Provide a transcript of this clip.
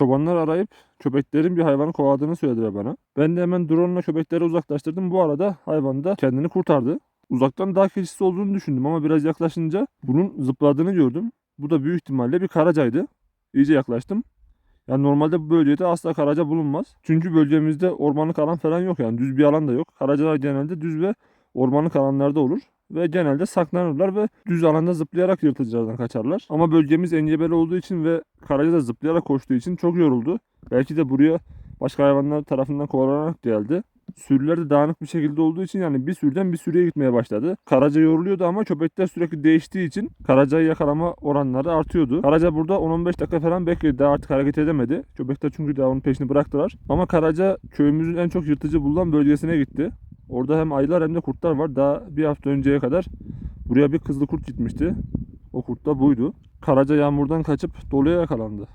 Çobanlar arayıp köpeklerin bir hayvanı kovaladığını söylediler bana. Ben de hemen drone ile köpekleri uzaklaştırdım. Bu arada hayvan da kendini kurtardı. Uzaktan dağ keçisi olduğunu düşündüm ama biraz yaklaşınca bunun zıpladığını gördüm. Bu da büyük ihtimalle bir karacaydı. İyice yaklaştım. Yani normalde bu bölgede asla karaca bulunmaz. Çünkü bölgemizde ormanlık alan falan yok yani düz bir alan da yok. Karacalar genelde düz ve ormanlık alanlarda olur. Ve genelde saklanırlar ve düz alanda zıplayarak yırtıcılardan kaçarlar. Ama bölgemiz engebeli olduğu için ve karaca da zıplayarak koştuğu için çok yoruldu. Belki de buraya başka hayvanlar tarafından kovalanarak geldi. Sürüler de dağınık bir şekilde olduğu için yani bir sürüden bir sürüye gitmeye başladı. Karaca yoruluyordu ama köpekler sürekli değiştiği için Karaca'yı yakalama oranları artıyordu. Karaca burada 10-15 dakika falan bekledi. Daha artık hareket edemedi. Köpekler çünkü daha onun peşini bıraktılar. Ama Karaca köyümüzün en çok yırtıcı bulunan bölgesine gitti. Orada hem ayılar hem de kurtlar var. Daha bir hafta önceye kadar buraya bir kızlı kurt gitmişti. O kurt da buydu. Karaca yağmurdan kaçıp doluya yakalandı.